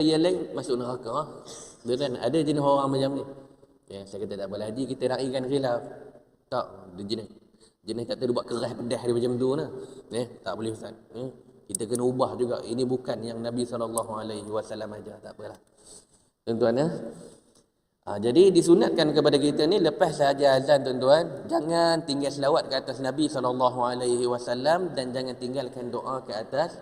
lain masuk neraka. Dia kan ada jenis orang macam ni. Ya, saya kata tak apa lagi kita raikan khilaf. Tak, dia jenis jenis kata dia buat keras pedas dia macam tu lah. Ya, tak boleh ustaz. Ya, kita kena ubah juga. Ini bukan yang Nabi sallallahu alaihi ajar, tak apalah. Tuan-tuan ya. Ha, jadi disunatkan kepada kita ni lepas saja azan tuan-tuan, jangan tinggal selawat ke atas Nabi wasallam dan jangan tinggalkan doa ke atas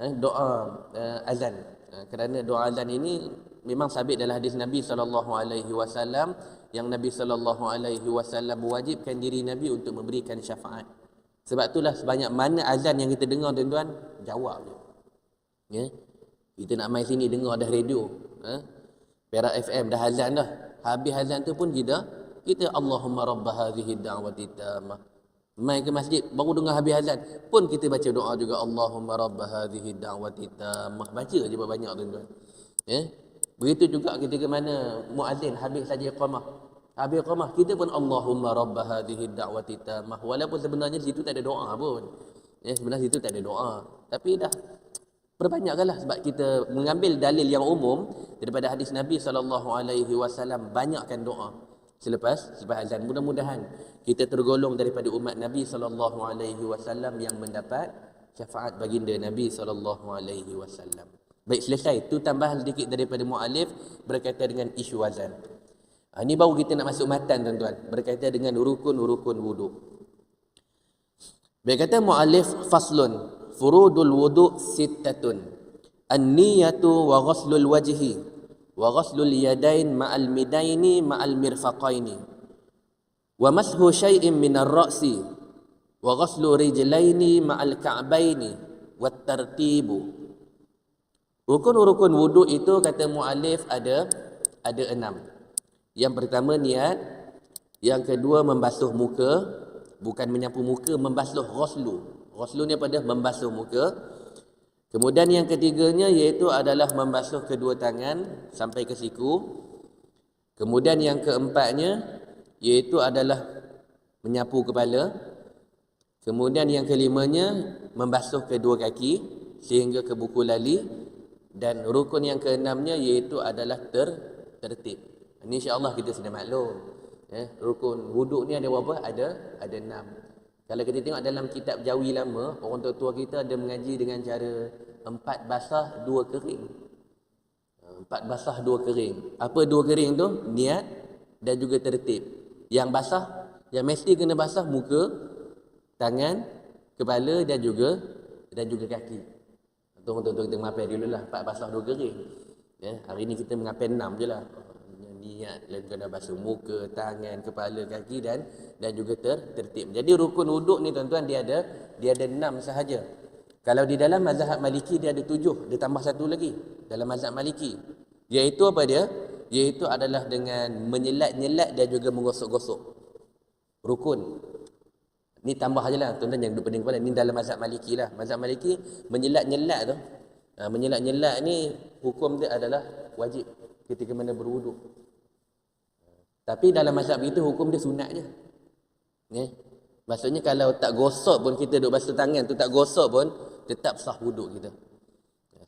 eh, doa uh, azan. Uh, kerana doa azan ini memang sabit dalam hadis Nabi sallallahu alaihi wasallam yang Nabi sallallahu alaihi wasallam mewajibkan diri Nabi untuk memberikan syafaat. Sebab itulah sebanyak mana azan yang kita dengar tuan-tuan, jawab je. Ya. Kita nak main sini dengar dah radio, eh? Perak FM dah azan dah. Habis azan tu pun kita kita Allahumma rabb hadhihi da'wati tammah. Mai ke masjid baru dengar habis azan pun kita baca doa juga Allahumma rabb hadhihi da'wati tammah. Baca je banyak tuan-tuan. Ya. Begitu juga kita ke mana muazin habis saja iqamah. Habis iqamah kita pun Allahumma rabb hadhihi da'wati tammah. Walaupun sebenarnya situ tak ada doa pun. Ya, sebenarnya situ tak ada doa. Tapi dah Perbanyakkanlah sebab kita mengambil dalil yang umum daripada hadis Nabi sallallahu alaihi wasallam banyakkan doa selepas selepas azan mudah-mudahan kita tergolong daripada umat Nabi sallallahu alaihi wasallam yang mendapat syafaat baginda Nabi sallallahu alaihi wasallam. Baik selesai tu tambahan sedikit daripada mualif berkaitan dengan isu azan. Ha, ini baru kita nak masuk matan tuan-tuan berkaitan dengan rukun-rukun wuduk. Baik kata mualif faslun furudul wudu sittatun an-niyatu wa ghuslul wajhi wa ghuslul yadain ma'al midaini ma'al mirfaqaini. Wa mashu syai'in min ar-ra'si wa ghuslu rijlaini ma'al ka'baini. Wat tartibu. Rukun-rukun wudu itu kata muallif ada ada enam. Yang pertama niat yang kedua membasuh muka bukan menyapu muka membasuh ghuslu Ghuslu ni pada membasuh muka. Kemudian yang ketiganya iaitu adalah membasuh kedua tangan sampai ke siku. Kemudian yang keempatnya iaitu adalah menyapu kepala. Kemudian yang kelimanya membasuh kedua kaki sehingga ke buku lali dan rukun yang keenamnya iaitu adalah ter tertib. Ini insya-Allah kita sudah maklum. Eh, rukun wuduk ni ada berapa? Ada ada enam. Kalau kita tengok dalam kitab Jawi lama, orang tua-tua kita ada mengaji dengan cara empat basah, dua kering. Empat basah, dua kering. Apa dua kering tu? Niat dan juga tertib. Yang basah, yang mesti kena basah muka, tangan, kepala dan juga dan juga kaki. Tunggu tunggu kita mengapai dulu lah. Empat basah, dua kering. Ya, hari ni kita mengapai enam je lah niat lalu kena basuh muka, tangan, kepala, kaki dan dan juga ter, tertib. Jadi rukun wuduk ni tuan-tuan dia ada dia ada enam sahaja. Kalau di dalam mazhab Maliki dia ada tujuh, dia tambah satu lagi dalam mazhab Maliki. Iaitu apa dia? Iaitu adalah dengan menyelat-nyelat dan juga menggosok-gosok. Rukun. Ni tambah aja lah tuan-tuan yang duduk pening kepala. Ni dalam mazhab Maliki lah. Mazhab Maliki menyelat-nyelat tu. Ha, menyelat-nyelat ni hukum dia adalah wajib ketika mana berwuduk. Tapi dalam mazhab itu hukum dia sunat je. Ya. Maksudnya kalau tak gosok pun kita duduk basuh tangan tu tak gosok pun tetap sah wuduk kita.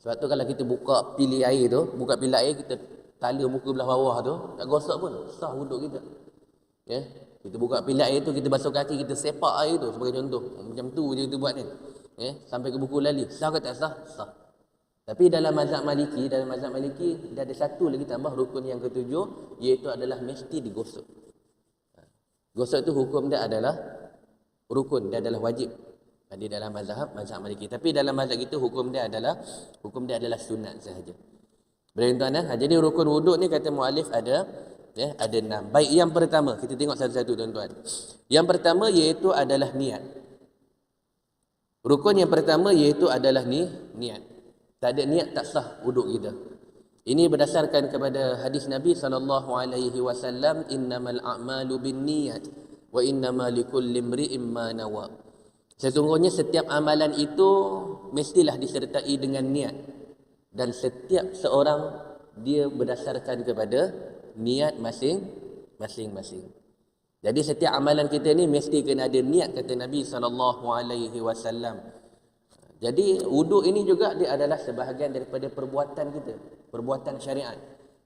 Sebab tu kalau kita buka pilih air tu, buka pilih air kita tala muka belah bawah tu, tak gosok pun sah wuduk kita. Ya. Kita buka pilih air tu, kita basuh kaki, kita sepak air tu sebagai contoh. Macam tu je kita buat ni. Ya. Sampai ke buku lali. Sah ke tak sah? Sah. Tapi dalam mazhab Maliki, dalam mazhab Maliki dia ada satu lagi tambah rukun yang ketujuh iaitu adalah mesti digosok. Gosok itu hukum dia adalah rukun, dia adalah wajib. Di dalam mazhab mazhab Maliki. Tapi dalam mazhab itu hukum dia adalah hukum dia adalah sunat sahaja. Baik tuan ha, jadi rukun wuduk ni kata mualif ada ya, ada enam. Baik yang pertama, kita tengok satu-satu tuan-tuan. Yang pertama iaitu adalah niat. Rukun yang pertama iaitu adalah ni niat. Tak ada niat tak sah wuduk kita. Ini berdasarkan kepada hadis Nabi sallallahu alaihi wasallam innamal a'malu binniyat wa innamal likulli imri'in ma nawa. Sesungguhnya setiap amalan itu mestilah disertai dengan niat dan setiap seorang dia berdasarkan kepada niat masing masing-masing. Jadi setiap amalan kita ni mesti kena ada niat kata Nabi sallallahu alaihi wasallam. Jadi wuduk ini juga dia adalah sebahagian daripada perbuatan kita, perbuatan syariat.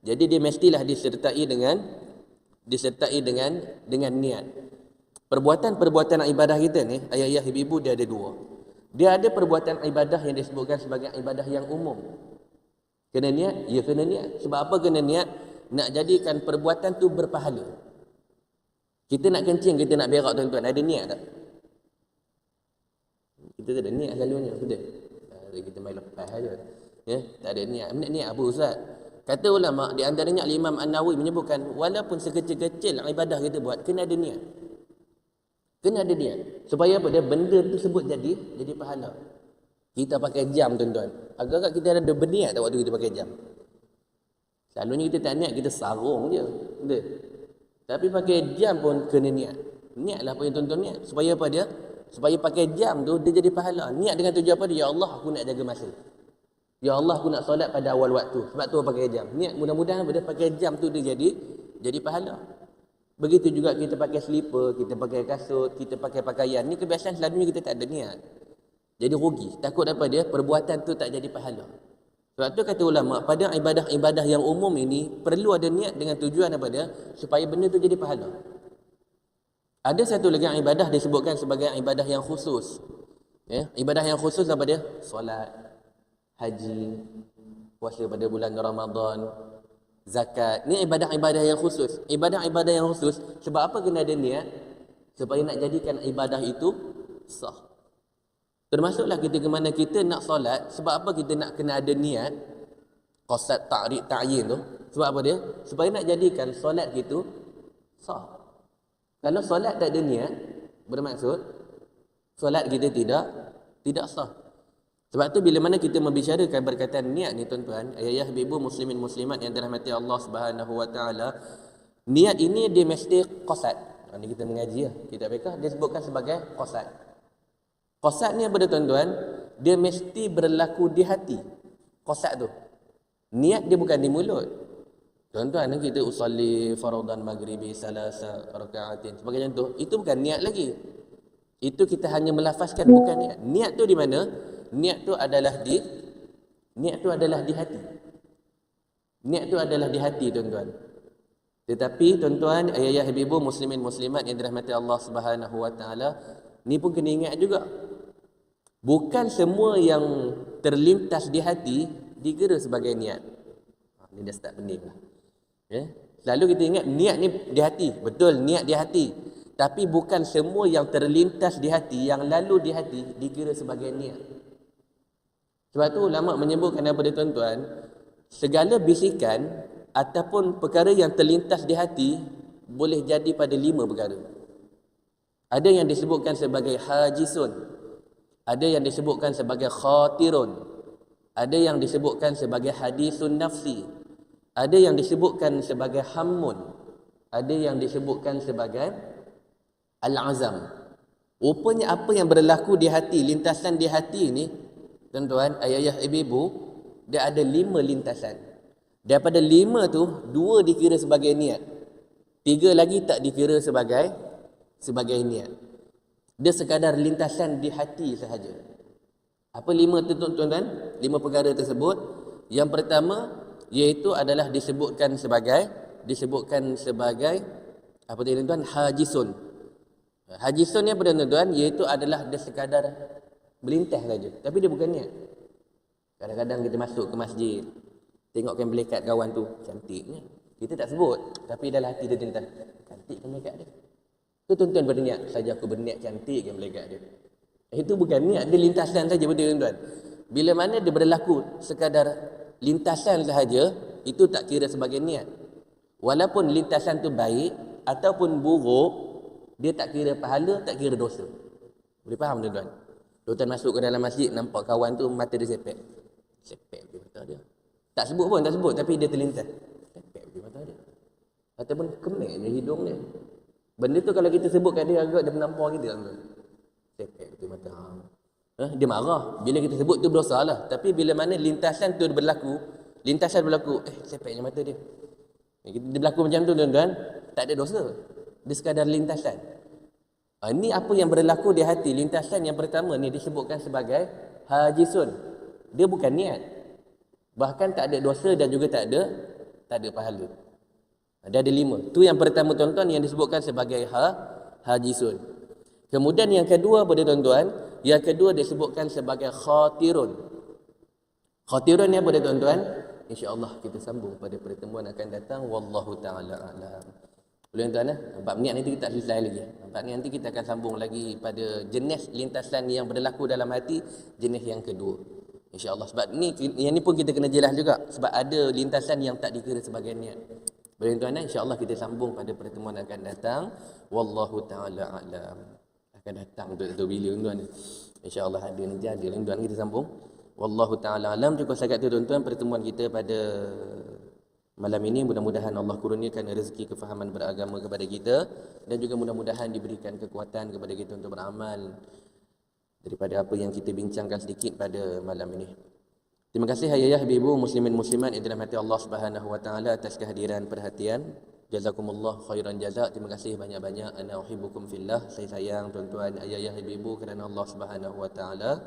Jadi dia mestilah disertai dengan disertai dengan dengan niat. Perbuatan-perbuatan ibadah kita ni, ayah-ayah ibu-ibu dia ada dua. Dia ada perbuatan ibadah yang disebutkan sebagai ibadah yang umum. Kena niat? Ya kena niat. Sebab apa kena niat? Nak jadikan perbuatan tu berpahala. Kita nak kencing, kita nak berak tuan-tuan. Ada niat tak? Kita tak ada niat selalunya. Betul? Kita main lepas saja. Ya? Tak ada niat. Niat, niat apa Ustaz? Kata ulama di antaranya Imam An-Nawawi menyebutkan walaupun sekecil-kecil ibadah kita buat kena ada niat. Kena ada niat. Supaya apa dia benda tu sebut jadi jadi pahala. Kita pakai jam tuan-tuan. Agak-agak kita ada berniat tak waktu kita pakai jam. Selalunya kita tak niat kita sarung je. Betul? Tapi pakai jam pun kena niat. Niatlah apa yang tuan-tuan niat. Supaya apa dia? Supaya pakai jam tu dia jadi pahala. Niat dengan tujuan apa dia? Ya Allah aku nak jaga masa. Ya Allah aku nak solat pada awal waktu. Sebab tu pakai jam. Niat mudah-mudahan dia pakai jam tu dia jadi jadi pahala. Begitu juga kita pakai slipper, kita pakai kasut, kita pakai pakaian. Ni kebiasaan selalunya kita tak ada niat. Jadi rugi. Takut apa dia? Perbuatan tu tak jadi pahala. Sebab tu kata ulama, pada ibadah-ibadah yang umum ini perlu ada niat dengan tujuan apa dia? Supaya benda tu jadi pahala. Ada satu lagi ibadah disebutkan sebagai ibadah yang khusus. Ya, ibadah yang khusus apa dia? Solat, haji, puasa pada bulan Ramadan, zakat. Ni ibadah-ibadah yang khusus. Ibadah-ibadah yang khusus sebab apa kena ada niat? Supaya nak jadikan ibadah itu sah. Termasuklah ketika mana kita nak solat, sebab apa kita nak kena ada niat? Qasad ta'rik ta'yin tu. Sebab apa dia? Supaya nak jadikan solat itu sah. Kalau solat tak ada niat, bermaksud solat kita tidak tidak sah. Sebab tu bila mana kita membicarakan berkaitan niat ni tuan-tuan, ayah ibu muslimin muslimat yang dirahmati Allah Subhanahu wa taala, niat ini dia mesti qasad. Ini kita mengaji ya. Kita fikah dia sebutkan sebagai qasad. Qasad ni apa tuan-tuan? Dia mesti berlaku di hati. Qasad tu. Niat dia bukan di mulut. Tuan-tuan kita usalli fardhan maghribi salasa rakaatin sebagai contoh, itu bukan niat lagi. Itu kita hanya melafazkan bukan niat. Niat tu di mana? niat tu adalah di niat tu adalah di hati. Niat tu adalah di hati tuan-tuan. Tetapi tuan-tuan, ayah-ayah ibu muslimin muslimat yang dirahmati Allah Subhanahu wa taala, ni pun kena ingat juga. Bukan semua yang terlintas di hati dikira sebagai niat. Ha, ini dah start pening lah. Ya? Selalu kita ingat niat ni di hati. Betul, niat di hati. Tapi bukan semua yang terlintas di hati, yang lalu di hati dikira sebagai niat. Sebab tu ulama menyebutkan kepada tuan-tuan, segala bisikan ataupun perkara yang terlintas di hati boleh jadi pada lima perkara. Ada yang disebutkan sebagai hajisun. Ada yang disebutkan sebagai khatirun. Ada yang disebutkan sebagai hadisun nafsi. Ada yang disebutkan sebagai hammun. Ada yang disebutkan sebagai al-azam. Rupanya apa yang berlaku di hati, lintasan di hati ini tuan-tuan, ayah-ayah ibu-ibu, dia ada lima lintasan. Daripada lima tu, dua dikira sebagai niat. Tiga lagi tak dikira sebagai sebagai niat. Dia sekadar lintasan di hati sahaja. Apa lima tu tuan-tuan? Lima perkara tersebut. Yang pertama, iaitu adalah disebutkan sebagai disebutkan sebagai apa tu tuan-tuan? Hajisun. Hajisun ni apa tuan-tuan? Iaitu adalah dia sekadar Melintas saja. Tapi dia bukan niat. Kadang-kadang kita masuk ke masjid. Tengok kan melekat kawan tu. Cantiknya. Kita tak sebut. Tapi dalam hati dia tentang. Cantik kan melekat dia. Itu tuan-tuan berniat. Saja aku berniat cantik kan melekat dia. Itu bukan niat. Dia lintasan saja betul tuan-tuan. Bila mana dia berlaku sekadar lintasan sahaja. Itu tak kira sebagai niat. Walaupun lintasan tu baik. Ataupun buruk. Dia tak kira pahala. Tak kira dosa. Boleh faham tuan-tuan? Tuan masuk ke dalam masjid nampak kawan tu mata dia sepek. Sepek dia mata dia. Tak sebut pun, tak sebut tapi dia terlintas. Sepek dia mata dia. Ataupun kemek dia hidung dia. Benda tu kalau kita sebut kat dia agak dia menampar kita kan. Sepek dia mata. Eh, dia marah. Bila kita sebut tu berdosa lah. Tapi bila mana lintasan tu berlaku, lintasan berlaku, eh sepeknya mata dia. Dia berlaku macam tu tuan-tuan, tak ada dosa. Dia sekadar lintasan. Ini ah, apa yang berlaku di hati lintasan yang pertama ni disebutkan sebagai hajisun. Dia bukan niat. Bahkan tak ada dosa dan juga tak ada tak ada pahala. Dia ada lima. Tu yang pertama tuan-tuan yang disebutkan sebagai ha, hajisun. Kemudian yang kedua pada tuan-tuan, yang kedua disebutkan sebagai khatirun. Khatirun ni apa dia tuan-tuan? InsyaAllah kita sambung pada pertemuan akan datang. Wallahu ta'ala a'lam. Boleh tuan-tuan eh? Bab niat nanti kita tak selesai lagi. Bab ni nanti kita akan sambung lagi pada jenis lintasan yang berlaku dalam hati, jenis yang kedua. InsyaAllah. Sebab ni, yang ni pun kita kena jelas juga. Sebab ada lintasan yang tak dikira sebagai niat. Boleh tuan-tuan eh? InsyaAllah kita sambung pada pertemuan akan datang. Wallahu ta'ala a'lam. Akan datang untuk bila tuan-tuan. InsyaAllah ada nanti ada. Tuan-tuan kita sambung. Wallahu ta'ala alam cukup sangat tu tuan-tuan pertemuan kita pada malam ini mudah-mudahan Allah kurniakan rezeki kefahaman beragama kepada kita dan juga mudah-mudahan diberikan kekuatan kepada kita untuk beramal daripada apa yang kita bincangkan sedikit pada malam ini. Terima kasih ayah ibu muslimin muslimat yang dirahmati Allah Subhanahu wa taala atas kehadiran perhatian. Jazakumullah khairan jazak. Terima kasih banyak-banyak. Ana uhibbukum fillah. Saya sayang tuan-tuan, ayah-ayah, ibu-ibu kerana Allah Subhanahu wa taala.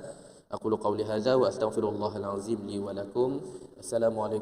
Aku lu qauli hadza wa astaghfirullahal azim li wa lakum. Assalamualaikum.